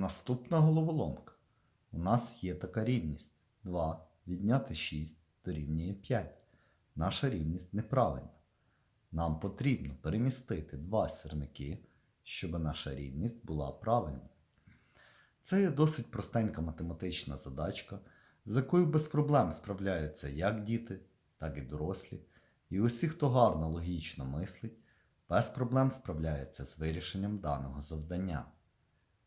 Наступна головоломка. У нас є така рівність. 2 відняти 6 дорівнює 5. Наша рівність неправильна. Нам потрібно перемістити два сірники, щоб наша рівність була правильною. Це є досить простенька математична задачка, з якою без проблем справляються як діти, так і дорослі. І усі, хто гарно логічно мислить, без проблем справляються з вирішенням даного завдання.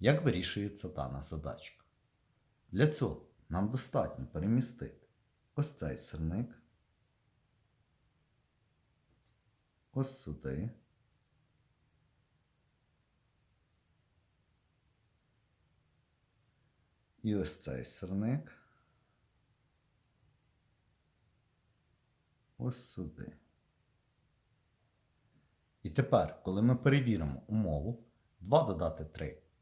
Як вирішується дана задачка? Для цього нам достатньо перемістити ось цей сирник, ось сюди. І ось цей сирник. Ось сюди. І тепер, коли ми перевіримо умову, 2 додати 3